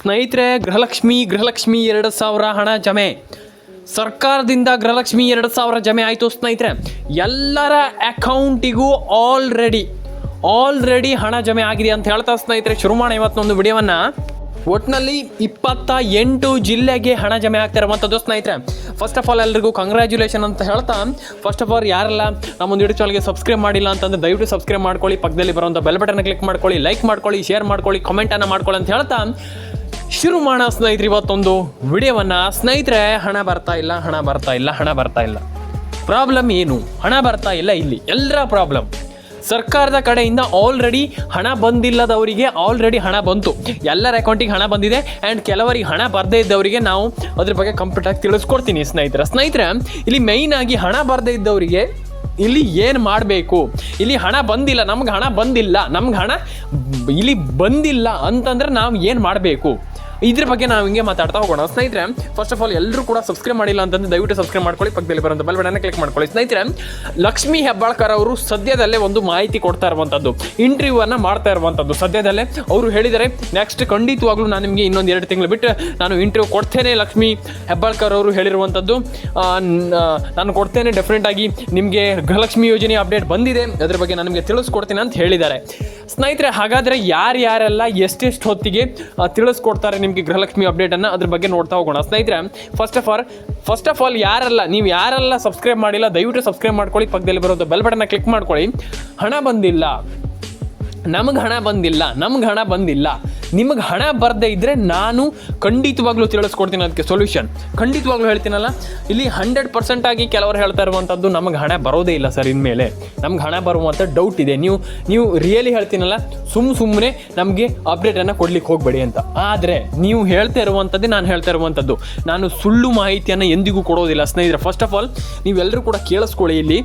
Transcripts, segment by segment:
ಸ್ನೇಹಿತರೆ, ಗೃಹಲಕ್ಷ್ಮಿ ಗೃಹಲಕ್ಷ್ಮಿ ಎರಡು ಸಾವಿರ ಹಣ ಜಮೆ. ಸರ್ಕಾರದಿಂದ ಗೃಹಲಕ್ಷ್ಮಿ ಎರಡು ಸಾವಿರ ಜಮೆ ಆಯಿತು ಸ್ನೇಹಿತರೆ. ಎಲ್ಲರ ಅಕೌಂಟಿಗೂ ಆಲ್ರೆಡಿ ಆಲ್ರೆಡಿ ಹಣ ಜಮೆ ಆಗಿದೆ ಅಂತ ಹೇಳ್ತಾ ಸ್ನೇಹಿತರೆ, ಶುರು ಮಾಡೋಣ ಇವತ್ತೊಂದು ವಿಡಿಯೋವನ್ನು. ಒಟ್ಟಿನಲ್ಲಿ ಇಪ್ಪತ್ತ ಎಂಟು ಜಿಲ್ಲೆಗೆ ಹಣ ಜಮೆ ಆಗ್ತಾ ಇರುವಂಥದ್ದು ಸ್ನೇಹಿತರೆ. ಫಸ್ಟ್ ಆಫ್ ಆಲ್ ಎಲ್ರಿಗೂ ಕಂಗ್ರ್ಯಾಚುಲೇಷನ್ ಅಂತ ಹೇಳ್ತಾ ಫಸ್ಟ್ ಆಫ್ ಆಲ್ ಯಾರೆಲ್ಲ ನಮ್ಮೊಂದು ಯೂಟ್ಯೂಬ್ ಚಾನಲ್ಗೆ ಸಬ್ಸ್ಕ್ರೈಬ್ ಮಾಡಿಲ್ಲ ಅಂತಂದ್ರೆ ದಯವಿಟ್ಟು ಸಬ್ಸ್ಕ್ರೈಬ್ ಮಾಡ್ಕೊಳ್ಳಿ. ಪಕ್ಕದಲ್ಲಿ ಬರೋಂಥ ಬೆಲ್ ಬಟನ್ ಕ್ಲಿಕ್ ಮಾಡ್ಕೊಳ್ಳಿ ಲೈಕ್ ಮಾಡ್ಕೊಳ್ಳಿ ಶೇರ್ ಮಾಡ್ಕೊಳ್ಳಿ ಕಮೆಂಟನ್ನು ಮಾಡ್ಕೊಳ್ಳಿ ಅಂತ ಹೇಳ್ತಾ ಶುರು ಮಾಡೋಣ ಸ್ನೇಹಿತರೆ, ಇವತ್ತೊಂದು ವಿಡಿಯೋವನ್ನು. ಸ್ನೇಹಿತರೆ, ಹಣ ಬರ್ತಾ ಇಲ್ಲ, ಹಣ ಬರ್ತಾ ಇಲ್ಲ, ಹಣ ಬರ್ತಾ ಇಲ್ಲ. ಪ್ರಾಬ್ಲಮ್ ಏನು? ಹಣ ಬರ್ತಾ ಇಲ್ಲ ಇಲ್ಲಿ. ಎಲ್ಲರ ಪ್ರಾಬ್ಲಮ್. ಸರ್ಕಾರದ ಕಡೆಯಿಂದ ಆಲ್ರೆಡಿ ಹಣ ಬಂದಿಲ್ಲದವರಿಗೆ ಆಲ್ರೆಡಿ ಹಣ ಬಂತು. ಎಲ್ಲರ ಅಕೌಂಟಿಗೆ ಹಣ ಬಂದಿದೆ ಆ್ಯಂಡ್ ಕೆಲವರಿಗೆ ಹಣ ಬರದೇ ಇದ್ದವರಿಗೆ ನಾವು ಅದ್ರ ಬಗ್ಗೆ ಕಂಪ್ಲೀಟಾಗಿ ತಿಳಿಸ್ಕೊಡ್ತೀನಿ ಸ್ನೇಹಿತರೆ. ಸ್ನೇಹಿತರೆ, ಇಲ್ಲಿ ಮೈನ್ ಆಗಿ ಹಣ ಬರದೇ ಇದ್ದವರಿಗೆ ಇಲ್ಲಿ ಏನು ಮಾಡಬೇಕು? ಇಲ್ಲಿ ಹಣ ಬಂದಿಲ್ಲ, ನಮ್ಗೆ ಹಣ ಬಂದಿಲ್ಲ, ನಮ್ಗೆ ಹಣ ಇಲ್ಲಿ ಬಂದಿಲ್ಲ ಅಂತಂದ್ರೆ ನಾವು ಏನು ಮಾಡಬೇಕು? ಇದ್ರ ಬಗ್ಗೆ ನಾವು ಹಿಂಗೆ ಮಾತಾಡ್ತಾ ಹೋಗೋಣ. ಸ್ನೇಹಿತರೆ ಫಸ್ಟ್ ಆಫ್ ಆಲ್ ಎಲ್ಲರೂ ಕೂಡ ಸಬ್ಸ್ಕ್ರೈಬ್ ಮಾಡಿಲ್ಲ ಅಂತಂದ್ರೆ ದಯವಿಟ್ಟು ಸಬ್ಸ್ಕ್ರೈಬ್ ಮಾಡ್ಕೊಳ್ಳಿ, ಪಕ್ಕದಲ್ಲಿ ಬರೋಂಥ ಬೆಲ್ ಬಟನ್ ಕ್ಲಿಕ್ ಮಾಡ್ಕೊಳ್ಳಿ. ಸ್ನೇಹಿತರೆ, ಲಕ್ಷ್ಮೀ ಹೆಬ್ಬಾಳ್ಕರ್ ಅವರು ಸದ್ಯದಲ್ಲೇ ಒಂದು ಮಾಹಿತಿ ಕೊಡ್ತಾ ಇರುವಂಥದ್ದು ಇಂಟರ್ವ್ಯೂ ಅನ್ನ ಮಾಡ್ತಾ ಇರುವಂಥದ್ದು. ಸದ್ಯದಲ್ಲೇ ಅವರು ಹೇಳಿದರೆ ನೆಕ್ಸ್ಟ್ ಖಂಡಿತವಾಗ್ಲೂ ನಾನು ನಿಮಗೆ ಇನ್ನೊಂದು ಎರಡು ತಿಂಗಳು ಬಿಟ್ಟು ನಾನು ಇಂಟರ್ವ್ಯೂ ಕೊಡ್ತೇನೆ ಲಕ್ಷ್ಮಿ ಹೆಬ್ಬಾಳ್ಕರ್ ಅವರು ಹೇಳಿರುವಂಥದ್ದು. ನಾನು ಕೊಡ್ತೇನೆ ಡೆಫಿನೆಟ್ ಆಗಿ ನಿಮಗೆ ಗೃಹಲಕ್ಷ್ಮಿ ಯೋಜನೆ ಅಪ್ಡೇಟ್ ಬಂದಿದೆ, ಅದ್ರ ಬಗ್ಗೆ ನಾನು ನಿಮಗೆ ತಿಳಿಸ್ಕೊಡ್ತೀನಿ ಅಂತ ಹೇಳಿದ್ದಾರೆ. ಸ್ನೇಹಿತರೆ, ಹಾಗಾದರೆ ಯಾರ್ಯಾರೆಲ್ಲ ಎಷ್ಟೆಷ್ಟು ಹೊತ್ತಿಗೆ ತಿಳಿಸ್ಕೊಡ್ತಾರೆ ಗೃಹಲಕ್ಷ್ಮಿ ಅಪ್ಡೇಟನ್ನು ಅದ್ರ ಬಗ್ಗೆ ನೋಡ್ತಾ ಹೋಗೋಣ. ಸ್ನೇಹಿತರೆ first of all first of all ಯಾರಲ್ಲ, ನೀವು ಯಾರೆಲ್ಲ ಸಬ್ಸ್ಕ್ರೈಬ್ ಮಾಡಿಲ್ಲ, ದಯವಿಟ್ಟು ಸಬ್ಸ್ಕ್ರೈಬ್ ಮಾಡ್ಕೊಳ್ಳಿ, ಪಕ್ಕದಲ್ಲಿ ಬರೋದು ಬೆಲ್ ಬಟನ್ ಕ್ಲಿಕ್ ಮಾಡ್ಕೊಳ್ಳಿ. ಹಣ ಬಂದಿಲ್ಲ. ನಮಗೆ ಹಣ ಬಂದಿಲ್ಲ, ನಮ್ಗೆ ಹಣ ಬಂದಿಲ್ಲ. ನಿಮಗೆ ಹಣ ಬರದೇ ಇದ್ದರೆ ನಾನು ಖಂಡಿತವಾಗ್ಲೂ ತಿಳಿಸ್ಕೊಡ್ತೀನಿ ಅದಕ್ಕೆ ಸೊಲ್ಯೂಷನ್ ಖಂಡಿತವಾಗ್ಲೂ ಹೇಳ್ತೀನಲ್ಲ, ಇಲ್ಲಿ ಹಂಡ್ರೆಡ್ ಪರ್ಸೆಂಟ್ ಆಗಿ ಕೆಲವರು ಹೇಳ್ತಾ ಇರುವಂಥದ್ದು ನಮಗೆ ಹಣ ಬರೋದೇ ಇಲ್ಲ ಸರ್ ಇನ್ಮೇಲೆ. ನಮ್ಗೆ ಹಣ ಬರುವಂಥ ಡೌಟ್ ಇದೆ. ನೀವು ನೀವು ರಿಯಲಿ ಹೇಳ್ತೀನಲ್ಲ ಸುಮ್ಮ ಸುಮ್ಮನೆ ನಮಗೆ ಅಪ್ಡೇಟನ್ನು ಕೊಡ್ಲಿಕ್ಕೆ ಹೋಗಬೇಡಿ ಅಂತ. ಆದರೆ ನೀವು ಹೇಳ್ತಾ ಇರುವಂಥದ್ದೇ ನಾನು ಹೇಳ್ತಾ ಇರುವಂಥದ್ದು ನಾನು ಸುಳ್ಳು ಮಾಹಿತಿಯನ್ನು ಎಂದಿಗೂ ಕೊಡೋದಿಲ್ಲ ಸ್ನೇಹಿತರೆ. ಫಸ್ಟ್ ಆಫ್ ಆಲ್ ನೀವೆಲ್ಲರೂ ಕೂಡ ಕೇಳಿಸ್ಕೊಳ್ಳಿ ಇಲ್ಲಿ.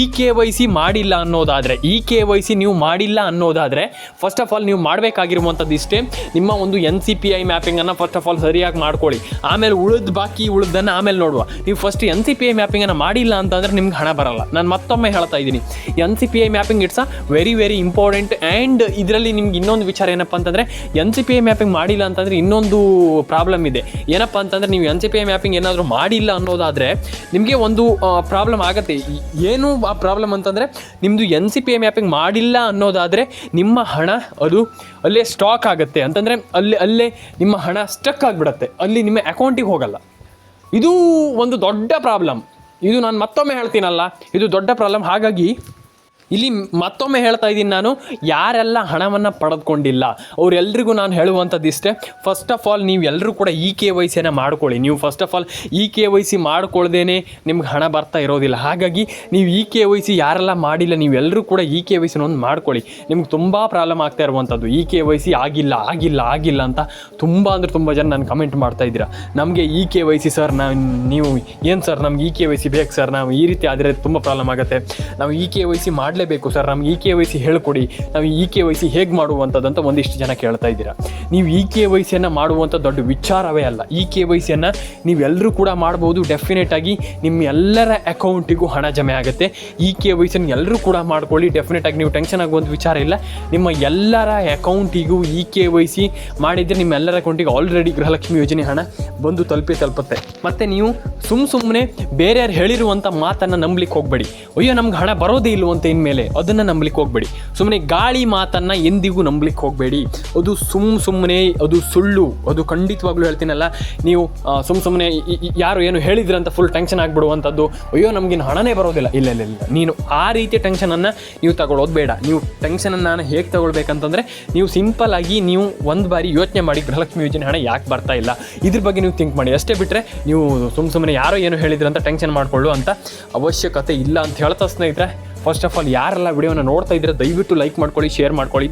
ಇ ಕೆ ವೈ ಸಿ ಮಾಡಿಲ್ಲ ಅನ್ನೋದಾದರೆ ಇ ಕೆ ವೈ ಸಿ ನೀವು ಮಾಡಿಲ್ಲ ಅನ್ನೋದಾದರೆ ಫಸ್ಟ್ ಆಫ್ ಆಲ್ ನೀವು ಮಾಡಬೇಕಾಗಿರುವಂಥದ್ದು ಇಷ್ಟೇ. ನಿಮ್ಮ ಒಂದು ಎನ್ ಸಿ ಪಿ ಐ ಮ್ಯಾಪಿಂಗನ್ನು ಫಸ್ಟ್ ಆಫ್ ಆಲ್ ಸರಿಯಾಗಿ ಮಾಡ್ಕೊಳ್ಳಿ. ಆಮೇಲೆ ಉಳಿದ ಬಾಕಿ ಉಳಿದನ್ನು ಆಮೇಲೆ ನೋಡುವ. ನೀವು first N C P I ಮ್ಯಾಪಿಂಗನ್ನು ಮಾಡಿಲ್ಲ ಅಂತಂದರೆ ನಿಮ್ಗೆ ಹಣ ಬರಲ್ಲ. ನಾನು ಮತ್ತೊಮ್ಮೆ ಹೇಳ್ತಾ ಇದ್ದೀನಿ. N C P I mapping it's a very very important and ಇದರಲ್ಲಿ ನಿಮ್ಗೆ ಇನ್ನೊಂದು ವಿಚಾರ ಏನಪ್ಪ ಅಂತಂದರೆ N C P I mapping ಮಾಡಿಲ್ಲ ಅಂತಂದರೆ ಇನ್ನೊಂದು ಪ್ರಾಬ್ಲಮ್ ಇದೆ. ಏನಪ್ಪ ಅಂತಂದರೆ ನೀವು N C P I mapping ಏನಾದರೂ ಮಾಡಿಲ್ಲ ಅನ್ನೋದಾದರೆ ನಿಮಗೆ ಒಂದು ಪ್ರಾಬ್ಲಮ್ ಆಗುತ್ತೆ. ಏನು ಆ ಪ್ರಾಬ್ಲಮ್ ಅಂತಂದರೆ ನಿಮ್ಮದು N C P I mapping ಮಾಡಿಲ್ಲ ಅನ್ನೋದಾದರೆ ನಿಮ್ಮ ಹಣ ಅದು ಅಲ್ಲೇ ಸ್ಟಾಕ್ ಆಗುತ್ತೆ. ಅಂತಂದರೆ ಅಲ್ಲಿ, ಅಲ್ಲೇ ನಿಮ್ಮ ಹಣ ಸ್ಟಕ್ ಆಗಿಬಿಡತ್ತೆ. ಅಲ್ಲಿ ನಿಮ್ಮ ಅಕೌಂಟಿಗೆ ಹೋಗಲ್ಲ. ಇದು ಒಂದು ದೊಡ್ಡ ಪ್ರಾಬ್ಲಮ್ ಇದು ನಾನು ಮತ್ತೊಮ್ಮೆ ಹೇಳ್ತೀನಲ್ಲ, ಇದು ದೊಡ್ಡ ಪ್ರಾಬ್ಲಮ್ ಹಾಗಾಗಿ ಇಲ್ಲಿ ಮತ್ತೊಮ್ಮೆ ಹೇಳ್ತಾ ಇದ್ದೀನಿ ನಾನು, ಯಾರೆಲ್ಲ ಹಣವನ್ನು ಪಡೆದುಕೊಂಡಿಲ್ಲ ಅವರೆಲ್ಲರಿಗೂ ನಾನು ಹೇಳುವಂಥದ್ದು ಇಷ್ಟೇ. ಫಸ್ಟ್ ಆಫ್ ಆಲ್ ನೀವು ಎಲ್ಲರೂ ಕೂಡ ಇ ಕೆ ವೈ ಸಿಯನ್ನು ಮಾಡ್ಕೊಳ್ಳಿ. ನೀವು first of all e K Y C ಮಾಡ್ಕೊಳ್ದೇ ನಿಮ್ಗೆ ಹಣ ಬರ್ತಾ ಇರೋದಿಲ್ಲ. ಹಾಗಾಗಿ ನೀವು ಇ ಕೆ ವೈ ಸಿ ಯಾರೆಲ್ಲ ಮಾಡಿಲ್ಲ ನೀವೆಲ್ಲರೂ ಕೂಡ ಇ ಕೆ ವೈ ಸಿನ ಒಂದು ಮಾಡ್ಕೊಳ್ಳಿ. ನಿಮ್ಗೆ ತುಂಬ ಪ್ರಾಬ್ಲಮ್ ಆಗ್ತಾ ಇರುವಂಥದ್ದು. ಇ ಕೆ ವೈ ಸಿ ಆಗಿಲ್ಲ ಆಗಿಲ್ಲ ಆಗಿಲ್ಲ ಅಂತ ತುಂಬ ಅಂದರೆ ತುಂಬ ಜನ ನಾನು ಕಮೆಂಟ್ ಮಾಡ್ತಾ ಇದ್ದೀರಾ. ನಮಗೆ e K Y C sir ನಾವು ನೀವು ಏನು ಸರ್ ನಮ್ಗೆ ಇ ಕೆ ವೈ ಸಿ ಬೇಕು ಸರ್ ನಾವು ಈ ರೀತಿ ಆದರೆ ತುಂಬ ಪ್ರಾಬ್ಲಮ್ ಆಗುತ್ತೆ. ನಾವು ಇ ಕೆ ವೈ ಸಿ ಮಾಡಲೇಬೇಕು ಸರ್, ನಮ್ಗೆ ಇ ಕೆ ವೈ ಸಿ ಹೇಳ್ಕೊಡಿ, ನಾವು ಇ ಕೆ ವೈ ಸಿ ಹೇಗೆ ಮಾಡುವಂಥದ್ದಂತ ಒಂದಿಷ್ಟು ಜನ ಕೇಳ್ತಾ ಇದ್ದೀರಾ. ನೀವು ಇ ಕೆ ವೈ ಸಿಯನ್ನು ಮಾಡುವಂಥ ದೊಡ್ಡ ವಿಚಾರವೇ ಅಲ್ಲ. ಇ ಕೆ ವೈ ಸಿಯನ್ನು ನೀವೆಲ್ಲರೂ ಕೂಡ ಮಾಡ್ಬೋದು ಡೆಫಿನೆಟ್ ಆಗಿ ನಿಮ್ಮ ಎಲ್ಲರ ಅಕೌಂಟಿಗೂ ಹಣ ಜಮೆ ಆಗುತ್ತೆ. ಇ ಕೆ ವೈ ಸಿಯನ್ನು ಎಲ್ಲರೂ ಕೂಡ ಮಾಡ್ಕೊಳ್ಳಿ ಡೆಫಿನೆಟ್ ಆಗಿ ನೀವು ಟೆನ್ಷನ್ ಆಗುವಂಥ ವಿಚಾರ ಇಲ್ಲ. ನಿಮ್ಮ ಎಲ್ಲರ ಅಕೌಂಟಿಗೂ ಇ ಕೆ ವೈ ಸಿ ಮಾಡಿದರೆ ನಿಮ್ಮ ಎಲ್ಲರ ಅಕೌಂಟಿಗೆ ಆಲ್ರೆಡಿ ಗೃಹಲಕ್ಷ್ಮಿ ಯೋಜನೆ ಹಣ ಬಂದು ತಲುಪಿ ತಲುಪುತ್ತೆ. ಮತ್ತು ನೀವು ಸುಮ್ಮ ಸುಮ್ಮನೆ ಬೇರೆಯವ್ರು ಹೇಳಿರುವಂಥ ಮಾತನ್ನು ನಂಬಲಿಕ್ಕೆ ಹೋಗಬೇಡಿ. ಅಯ್ಯೋ, ನಮ್ಗೆ ಹಣ ಬರೋದೇ ಇಲ್ಲವಂತ ಇನ್ಮೇಲೆ. ಅದನ್ನು ನಂಬಲಿಕ್ಕೆ ಹೋಗಬೇಡಿ. ಸುಮ್ಮನೆ ಗಾಳಿ ಮಾತನ್ನು ಎಂದಿಗೂ ನಂಬಲಿಕ್ಕೆ ಹೋಗಬೇಡಿ. ಅದು ಸುಮ್ಮ ಸುಮ್ಮನೆ ಅದು ಸುಳ್ಳು. ಅದು ಖಂಡಿತವಾಗ್ಲೂ ಹೇಳ್ತೀನಲ್ಲ, ನೀವು ಸುಮ್ಮ ಸುಮ್ಮನೆ ಯಾರು ಏನು ಹೇಳಿದ್ರಂತ ಫುಲ್ ಟೆನ್ಷನ್ ಆಗಿಬಿಡುವಂಥದ್ದು, ಅಯ್ಯೋ, ನಮಗಿನ್ನು ಹಣನೇ ಬರೋದಿಲ್ಲ. ಇಲ್ಲ ಇಲ್ಲ ಇಲ್ಲ. ನೀನು ಆ ರೀತಿಯ ಟೆನ್ಷನನ್ನು ನೀವು ತಗೊಳ್ಳೋದು ಬೇಡ. ನೀವು ಟೆನ್ಷನನ್ನು ನಾನು ಹೇಗೆ ತಗೊಳ್ಬೇಕಂತಂದರೆ, ನೀವು ಸಿಂಪಲ್ ಆಗಿ ನೀವು ಒಂದು ಬಾರಿ ಯೋಚನೆ ಮಾಡಿ ಗೃಹಲಕ್ಷ್ಮಿ ಯೋಜನೆ ಹಣ ಯಾಕೆ ಬರ್ತಾ ಇಲ್ಲ? ಇದ್ರ ಬಗ್ಗೆ ನೀವು ಥಿಂಕ್ ಮಾಡಿ. ಅಷ್ಟೇ ಬಿಟ್ಟರೆ ನೀವು ಸುಮ್ಮ ಸುಮ್ಮನೆ ಯಾರೋ ಏನು ಹೇಳಿದ್ರಂತ ಟೆನ್ಷನ್ ಮಾಡಿಕೊಳ್ಳು ಅಂತ ಅವಶ್ಯಕತೆ ಇಲ್ಲ ಅಂತ ಹೇಳ್ತಾ ಸ್ನೇಹಿತರೆ ಫಸ್ಟ್ ಆಫ್ ಆಲ್ ಯಾರೆಲ್ಲ ವಿಡಿಯೋನ ನೋಡ್ತಾ ಇದ್ರೆ ದಯವಿಟ್ಟು ಲೈಕ್ ಮಾಡ್ಕೊಳ್ಳಿ ಶೇರ್ ಮಾಡ್ಕೊಳ್ಳಿ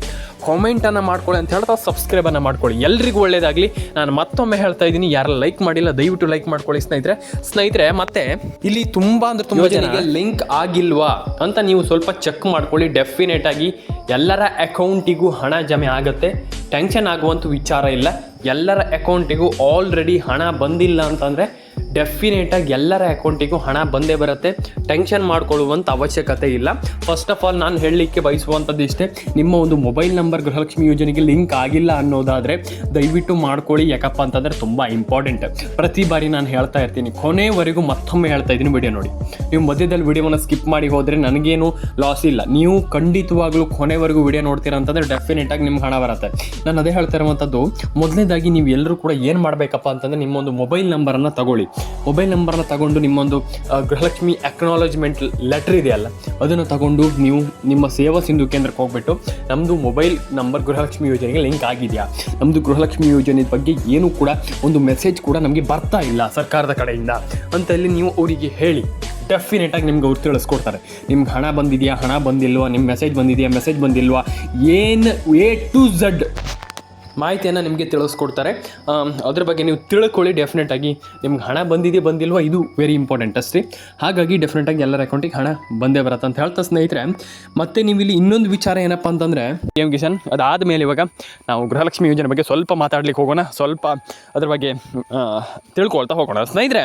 ಕಾಮೆಂಟನ್ನು ಮಾಡ್ಕೊಳ್ಳಿ ಅಂತ ಹೇಳ್ತಾ ಸಬ್ಸ್ಕ್ರೈಬನ್ನು ಮಾಡ್ಕೊಳ್ಳಿ. ಎಲ್ರಿಗೂ ಒಳ್ಳೇದಾಗಲಿ. ನಾನು ಮತ್ತೊಮ್ಮೆ ಹೇಳ್ತಾ ಇದ್ದೀನಿ ಯಾರೆಲ್ಲ ಲೈಕ್ ಮಾಡಿಲ್ಲ ದಯವಿಟ್ಟು ಲೈಕ್ ಮಾಡ್ಕೊಳ್ಳಿ ಸ್ನೇಹಿತರೆ. ಸ್ನೇಹಿತರೆ ಮತ್ತೆ ಇಲ್ಲಿ ತುಂಬ ಅಂದ್ರೆ ತುಂಬ ಜನರಿಗೆ ಲಿಂಕ್ ಆಗಿಲ್ವಾ ಅಂತ ನೀವು ಸ್ವಲ್ಪ ಚೆಕ್ ಮಾಡ್ಕೊಳ್ಳಿ. ಡೆಫಿನೆಟ್ ಆಗಿ ಎಲ್ಲರ ಅಕೌಂಟಿಗೂ ಹಣ ಜಮೆ ಆಗುತ್ತೆ. ಟೆನ್ಷನ್ ಆಗುವಂಥ ವಿಚಾರ ಇಲ್ಲ. ಎಲ್ಲರ ಅಕೌಂಟಿಗೂ ಆಲ್ರೆಡಿ ಹಣ ಬಂದಿಲ್ಲ ಅಂತಂದರೆ ಡೆಫಿನೇಟಾಗಿ ಎಲ್ಲರ ಅಕೌಂಟಿಗೂ ಹಣ ಬಂದೇ ಬರುತ್ತೆ. ಟೆನ್ಷನ್ ಮಾಡ್ಕೊಳ್ಳುವಂಥ ಅವಶ್ಯಕತೆ ಇಲ್ಲ. ಫಸ್ಟ್ ಆಫ್ ಆಲ್ ನಾನು ಹೇಳಲಿಕ್ಕೆ ಬಯಸುವಂಥದ್ದು ಇಷ್ಟೇ. ನಿಮ್ಮ ಒಂದು ಮೊಬೈಲ್ ನಂಬರ್ ಗೃಹಲಕ್ಷ್ಮಿ ಯೋಜನೆಗೆ ಲಿಂಕ್ ಆಗಿಲ್ಲ ಅನ್ನೋದಾದರೆ ದಯವಿಟ್ಟು ಮಾಡ್ಕೊಳ್ಳಿ. ಯಾಕಪ್ಪ ಅಂತಂದರೆ ತುಂಬ ಇಂಪಾರ್ಟೆಂಟ್ ಪ್ರತಿ ಬಾರಿ ನಾನು ಹೇಳ್ತಾ ಇರ್ತೀನಿ. ಕೊನೆವರೆಗೂ ಮತ್ತೊಮ್ಮೆ ಹೇಳ್ತಾ ಇದ್ದೀನಿ ವಿಡಿಯೋ ನೋಡಿ. ನೀವು ಮಧ್ಯದಲ್ಲಿ ವಿಡಿಯೋವನ್ನು ಸ್ಕಿಪ್ ಮಾಡಿ ಹೋದರೆ ನನಗೇನು ಲಾಸ್ ಇಲ್ಲ. ನೀವು ಖಂಡಿತವಾಗ್ಲೂ ಕೊನೆವರೆಗೂ ವಿಡಿಯೋ ನೋಡ್ತೀರಾ ಅಂತಂದರೆ ಡೆಫಿನೆಟಾಗಿ ನಿಮ್ಗೆ ಹಣ ಬರುತ್ತೆ. ನಾನು ಅದೇ ಹೇಳ್ತಾ ಇರುವಂಥದ್ದು. ಮೊದಲನೇದಾಗಿ ನೀವು ಎಲ್ಲರೂ ಕೂಡ ಏನು ಮಾಡಬೇಕಪ್ಪ ಅಂತಂದರೆ ನಿಮ್ಮೊಂದು ಮೊಬೈಲ್ ನಂಬರನ್ನು ತಗೊಳ್ಳಿ. ಮೊಬೈಲ್ ನಂಬರ್ನ ತಗೊಂಡು ನಿಮ್ಮೊಂದು ಗೃಹಲಕ್ಷ್ಮಿ ಅಕ್ನಾಲಜ್ಮೆಂಟ್ ಲೆಟ್ರ್ ಇದೆಯಲ್ಲ, ಅದನ್ನು ತಗೊಂಡು ನೀವು ನಿಮ್ಮ ಸೇವಾ ಸಿಂಧು ಕೇಂದ್ರಕ್ಕೆ ಹೋಗ್ಬಿಟ್ಟು ನಮ್ಮದು ಮೊಬೈಲ್ ನಂಬರ್ ಗೃಹಲಕ್ಷ್ಮಿ ಯೋಜನೆಗೆ ಲಿಂಕ್ ಆಗಿದೆಯಾ? ನಮ್ಮದು ಗೃಹಲಕ್ಷ್ಮಿ ಯೋಜನೆ ಬಗ್ಗೆ ಏನು ಕೂಡ ಒಂದು ಮೆಸೇಜ್ ಕೂಡ ನಮಗೆ ಬರ್ತಾ ಇಲ್ಲ ಸರ್ಕಾರದ ಕಡೆಯಿಂದ. ಅಂತ ಹೇಳಿ ನೀವು ಅವರಿಗೆ ಹೇಳಿ. ಡೆಫಿನೆಟಾಗಿ ನಿಮ್ಗೆ ಅವ್ರು ತಿಳಿಸ್ಕೊಡ್ತಾರೆ. ನಿಮ್ಗೆ ಹಣ ಬಂದಿದೆಯಾ, ಹಣ ಬಂದಿಲ್ವಾ ನಿಮ್ಮ ಮೆಸೇಜ್ ಬಂದಿದೆಯಾ ಮೆಸೇಜ್ ಬಂದಿಲ್ವಾ, ಏನು ಎ ಟು ಝಡ್ ಮಾಹಿತಿಯನ್ನು ನಿಮಗೆ ತಿಳಿಸ್ಕೊಡ್ತಾರೆ. ಅದ್ರ ಬಗ್ಗೆ ನೀವು ತಿಳ್ಕೊಳ್ಳಿ ಡೆಫಿನೆಟಾಗಿ ನಿಮ್ಗೆ ಹಣ ಬಂದಿದೆ, ಬಂದಿಲ್ವಾ, ಇದು ವೆರಿ ಇಂಪಾರ್ಟೆಂಟ್ ಅಷ್ಟೇ. ಹಾಗಾಗಿ ಡೆಫಿನೆಟಾಗಿ ಎಲ್ಲರ ಅಕೌಂಟಿಗೆ ಹಣ ಬಂದೇ ಬರುತ್ತೆ ಅಂತ ಹೇಳ್ತಾ ಸ್ನೇಹಿತರೆ. ಮತ್ತು ನೀವು ಇಲ್ಲಿ ಇನ್ನೊಂದು ವಿಚಾರ ಏನಪ್ಪ ಅಂತಂದರೆ, ಎಂ ಕಿಶನ್, ಅದಾದಮೇಲೆ ಇವಾಗ ನಾವು ಗೃಹಲಕ್ಷ್ಮಿ ಯೋಜನೆ ಬಗ್ಗೆ ಸ್ವಲ್ಪ ಮಾತಾಡ್ಲಿಕ್ಕೆ ಹೋಗೋಣ. ಸ್ವಲ್ಪ ಅದ್ರ ಬಗ್ಗೆ ತಿಳ್ಕೊಳ್ತಾ ಹೋಗೋಣ. ಸ್ನೇಹಿತರೆ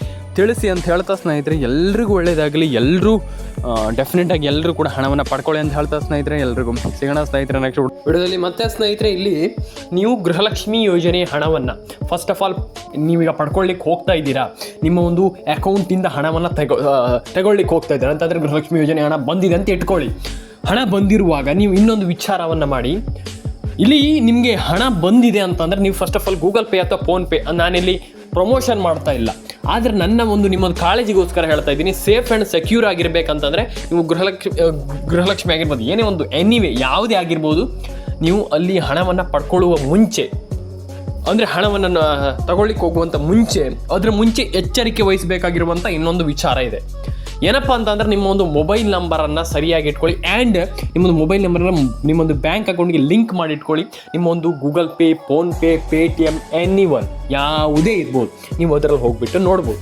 ತಿಳಿಸಿ ಅಂತ ಹೇಳ್ತಾ ಸ್ನೇಹಿತರೆ, ಎಲ್ರಿಗೂ ಒಳ್ಳೇದಾಗಲಿ ಎಲ್ಲರೂ ಡೆಫಿನೆಟಾಗಿ ಎಲ್ಲರೂ ಕೂಡ ಹಣವನ್ನು ಪಡ್ಕೊಳ್ಳಿ ಅಂತ ಹೇಳ್ತಾ ಸ್ನೇಹಿತರೆ, ಎಲ್ರಿಗೂ ಸಿಗೋಣ ಸ್ನೇಹಿತರೆ ನೆಕ್ಸ್ಟ್ ವಿಡಿಯೋದಲ್ಲಿ ಮತ್ತೆ ಸ್ನೇಹಿತರೆ, ಇಲ್ಲಿ ನೀವು ಗೃಹಲಕ್ಷ್ಮಿ ಯೋಜನೆ ಹಣವನ್ನು ಫಸ್ಟ್ ಆಫ್ ಆಲ್ ನೀವೀಗ ಪಡ್ಕೊಳ್ಳಿಕ್ಕೆ ಹೋಗ್ತಾ ಇದ್ದೀರಾ? ನಿಮ್ಮ ಒಂದು ಅಕೌಂಟಿಂದ ಹಣವನ್ನು ತೆಗೊ ತಗೊಳ್ಳಿಕ್ಕೆ ಹೋಗ್ತಾ ಇದ್ದೀರಾ? ಅಂತಂದರೆ ಗೃಹಲಕ್ಷ್ಮಿ ಯೋಜನೆ ಹಣ ಬಂದಿದೆ ಅಂತ ಇಟ್ಕೊಳ್ಳಿ. ಹಣ ಬಂದಿರುವಾಗ ನೀವು ಇನ್ನೊಂದು ವಿಚಾರವನ್ನು ಮಾಡಿ. ಇಲ್ಲಿ ನಿಮಗೆ ಹಣ ಬಂದಿದೆ ಅಂತಂದರೆ ನೀವು first of all Google Pay ಅಥವಾ ಫೋನ್ಪೇ ನಾನಿಲ್ಲಿ ಪ್ರಮೋಷನ್ ಮಾಡ್ತಾ ಇಲ್ಲ. ಆದರೆ ನನ್ನ ಒಂದು ನಿಮ್ಮೊಂದು ಕಾಳಜಿಗೋಸ್ಕರ ಹೇಳ್ತಾ ಇದ್ದೀನಿ ಸೇಫ್ ಆ್ಯಂಡ್ ಸೆಕ್ಯೂರ್ ಆಗಿರಬೇಕಂತಂದರೆ ನೀವು ಗೃಹಲಕ್ಷ್ಮಿ ಗೃಹಲಕ್ಷ್ಮಿ ಆಗಿರ್ಬೋದು. ಏನೇ ಒಂದು ಎನಿವೆ ಯಾವುದೇ ಆಗಿರ್ಬೋದು, ನೀವು ಅಲ್ಲಿ ಹಣವನ್ನು ಪಡ್ಕೊಳ್ಳುವ ಮುಂಚೆ, ಅಂದರೆ ಹಣವನ್ನು ತಗೊಳ್ಳಿಕ್ಕೆ ಹೋಗುವಂಥ ಮುಂಚೆ, ಅದರ ಮುಂಚೆ ಎಚ್ಚರಿಕೆ ವಹಿಸಬೇಕಾಗಿರುವಂಥ ಇನ್ನೊಂದು ವಿಚಾರ ಇದೆ. ಏನಪ್ಪ ಅಂತಂದ್ರೆ ನಿಮ್ಮ ಒಂದು ಮೊಬೈಲ್ ನಂಬರನ್ನು ಸರಿಯಾಗಿ ಇಟ್ಕೊಳ್ಳಿ. ಆ್ಯಂಡ್ ನಿಮ್ಮೊಂದು ಮೊಬೈಲ್ ನಂಬರನ್ನು ನಿಮ್ಮೊಂದು ಬ್ಯಾಂಕ್ ಅಕೌಂಟ್ಗೆ ಲಿಂಕ್ ಮಾಡಿ ಇಟ್ಕೊಳ್ಳಿ. ನಿಮ್ಮ ಒಂದು Google Pay PhonePe Paytm any one ಯಾವುದೇ ಇರ್ಬೋದು, ನೀವು ಅದರಲ್ಲಿ ಹೋಗ್ಬಿಟ್ಟು ನೋಡ್ಬೋದು.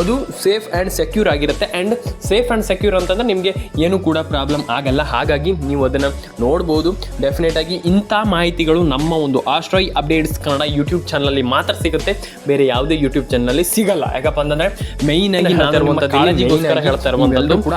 ಅದು ಸೇಫ್ ಆ್ಯಂಡ್ ಸೆಕ್ಯೂರ್ ಆಗಿರುತ್ತೆ. ಆ್ಯಂಡ್ ಸೇಫ್ ಆ್ಯಂಡ್ ಸೆಕ್ಯೂರ್ ಅಂತಂದ್ರೆ ನಿಮಗೆ ಏನೂ ಕೂಡ ಪ್ರಾಬ್ಲಮ್ ಆಗಲ್ಲ. ಹಾಗಾಗಿ ನೀವು ಅದನ್ನು ನೋಡ್ಬೋದು. ಡೆಫಿನೆಟಾಗಿ ಇಂಥ ಮಾಹಿತಿಗಳು ನಮ್ಮ ಒಂದು ಆಶ್ರಯ್ ಅಪ್ಡೇಟ್ಸ್ ಕನ್ನಡ ಯೂಟ್ಯೂಬ್ ಚಾನಲಲ್ಲಿ ಮಾತ್ರ ಸಿಗುತ್ತೆ. ಬೇರೆ ಯಾವುದೇ ಯೂಟ್ಯೂಬ್ ಚಾನಲಲ್ಲಿ ಸಿಗಲ್ಲ. ಯಾಕಪ್ಪ ಅಂತಂದ್ರೆ ಮೈನ್ ಆಗಿ ಹೇಳ್ತಾ ಇರುವಂಥದ್ದು. ಕೂಡ